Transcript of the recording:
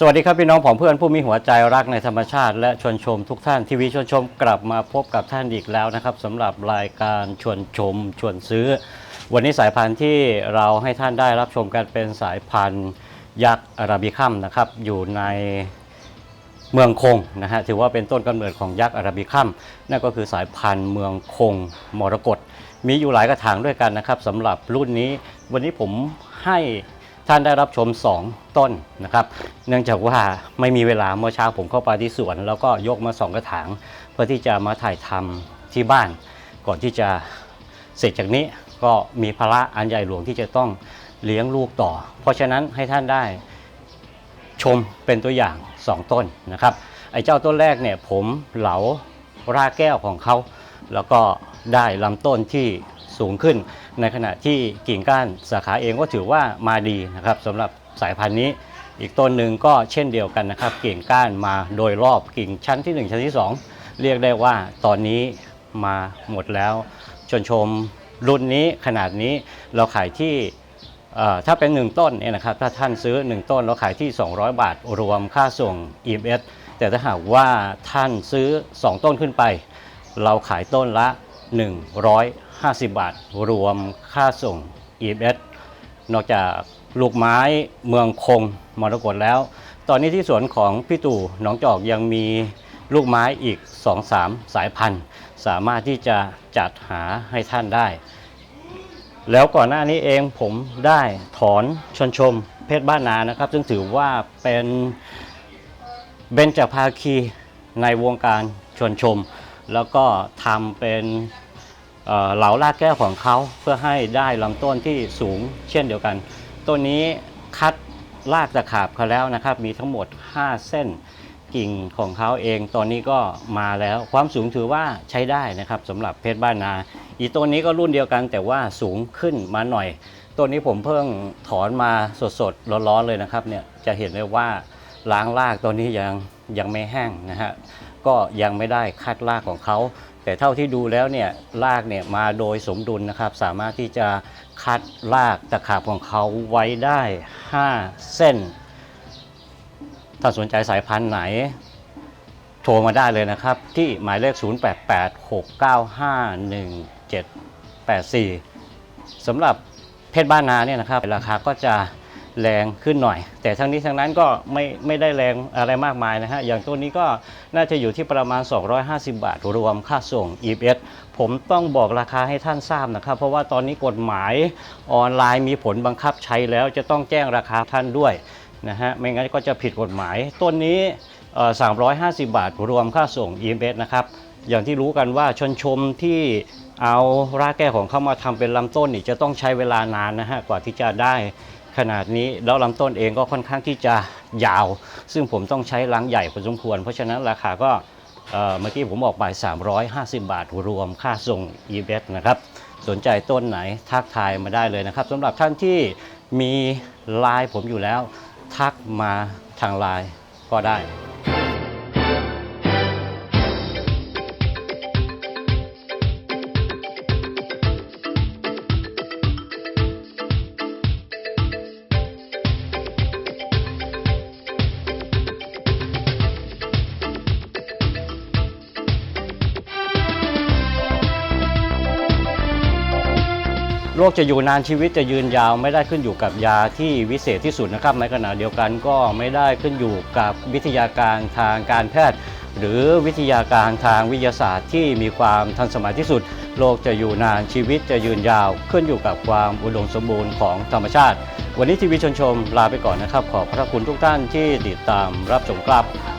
สวัสดีครับพี่น้องผมเพื่อนผู้มีหัวใจรักในธรรมชาติ และชวนชมทุกท่านทีวีชวนชมกลับมาพบกับท่านอีกแล้วนะครับสำหรับรายการชวนชม ชวนซื้อ วันนี้สายพันธุ์ที่เราให้ท่านได้รับชมกันเป็นสายพันธุ์ยักษ์อาราบิคัมนะครับอยู่ในเมืองคงนะฮะถือว่าเป็นต้นกำเนิดของยักษ์อาราบิคัมนั่นก็คือสายพันธุ์เมืองคงมรกตมีอยู่หลายกระถางด้วยกันนะครับสำหรับรุ่นนี้ วันนี้ผมให้ ท่านได้รับชม 2 ต้นนะครับ เนื่องจากว่าไม่มีเวลาเมื่อเช้าผมเข้าไปที่สวน แล้วก็ยกมาสองกระถาง เพื่อที่จะมาถ่ายทำที่บ้าน ก่อนที่จะเสร็จจากนี้ก็มีภาระอันใหญ่หลวงที่จะต้องเลี้ยงลูกต่อ เพราะฉะนั้นให้ท่านได้ชมเป็นตัวอย่าง 2 ต้นนะครับ ไอ้เจ้าต้นแรกเนี่ยผมเหลารากแก้วของเขา แล้วก็ได้ลำต้นที่ สูงขึ้น ในขณะที่กิ่งก้านสาขาเองก็ถือว่ามาดีนะครับสำหรับสายพันธุ์นี้ อีกต้นหนึ่งก็เช่นเดียวกันนะครับกิ่งก้านมาโดยรอบกิ่งชั้นที่ 1 ชั้นที่ 2 เรียกได้ว่าตอนนี้มาหมดแล้วชนชมรุ่นนี้ขนาดนี้เราขายที่ถ้าเป็น 1 ต้นเนี่ยนะครับถ้าท่านซื้อ 1 ต้นเราขายที่ 200 บาท รวมค่าส่ง EMS แต่ถ้าหากว่าท่านซื้อ 2 ต้นขึ้นไป เราขายต้นละ 150 บาท รวมค่าส่ง EMS นอกจากลูกไม้เมืองคงมรกตแล้ว ตอนนี้ที่สวนของพี่ตู่หนองจอกยังมีลูกไม้อีก 2-3 สายพันธุ์ สามารถที่จะจัดหาให้ท่านได้ แล้วก่อนหน้านี้เองผมได้ถอนชนชมเพชรบ้านนานะครับ ซึ่งถือว่าเป็นเบญจภาคีในวงการชนชม แล้วก็ทำเป็น เหลาลากแก้วของเขาเพื่อให้ได้ลำต้นที่สูงเช่นเดียวกัน ต้นนี้คัดลากตะขาบเขาแล้วนะครับ มีทั้งหมด 5 เส้นกิ่งของเขาเองตอนนี้ก็มาแล้วความสูงถือว่าใช้ได้นะครับสำหรับเพชรบ้านนา อีต้นนี้ก็รุ่นเดียวกันแต่ว่าสูงขึ้นมาหน่อยต้นนี้ผมเพิ่งถอนมาสดๆร้อนๆเลยนะครับเนี่ยจะเห็นเลยว่าล้างรากตัวนี้ยังยังไม่แห้งนะฮะ ก็ยังไม่ได้คัดรากของเขา แต่เท่าที่ดูแล้วเนี่ยรากเนี่ยมาโดยสมดุลนะครับ สามารถที่จะคัดรากตะขาบของเขาไว้ได้ 5 เส้น ถ้าสนใจสายพันธุ์ไหน โทรมาได้เลยนะครับ ที่หมายเลข 0886951784สำหรับเพชรบ้านนาเนี่ยนะครับ ราคาก็จะ แรงขึ้นหน่อย แต่ทั้งนี้ทั้งนั้นก็ไม่ไม่ได้แรงอะไรมากมายนะฮะ อย่างตัวนี้ก็น่าจะอยู่ที่ประมาณ 250 บาท รวมค่าส่ง EBS ผมต้องบอกราคาให้ท่านทราบนะครับ เพราะว่าตอนนี้กฎหมายออนไลน์มีผลบังคับใช้แล้วจะต้องแจ้งราคาท่านด้วยนะฮะ ไม่งั้นก็จะผิดกฎหมาย ต้นนี้เอ่อ350 บาท รวมค่าส่ง EMS นะครับ อย่างที่รู้กันว่าชนชมที่เอารากแก้ของเขามาทำเป็นลำต้นนี่จะต้องใช้เวลานานนะฮะ กว่าที่จะได้ ขนาดนี้แล้วลำต้นเองก็ค่อนข้างที่จะยาว ซึ่งผมต้องใช้ลังใหญ่พอสมควร เพราะฉะนั้นราคาก็เมื่อกี้ผมบอกไป350 บาทรวมค่าส่ง e b e t นะครับสนใจต้นไหนทักทายมาได้เลยนะครับสำหรับท่านที่มีไลน์ผมอยู่แล้ว ทักมาทางไลน์ก็ได้ โรคจะอยู่นานชีวิตจะยืนยาวไม่ได้ขึ้นอยู่กับยาที่วิเศษที่สุดนะครับในขณะเดียวกันก็ไม่ได้ขึ้นอยู่กับวิทยาการทางการแพทย์ หรือวิทยาการทางวิทยาศาสตร์ที่มีความทันสมัยที่สุดโลกจะอยู่นานชีวิตจะยืนยาว ขึ้นอยู่กับความอุดมสมบูรณ์ของธรรมชาติ วันนี้ทีวีชนชมลาไปก่อนนะครับ ขอบพระคุณทุกท่านที่ติดตามรับชมครับ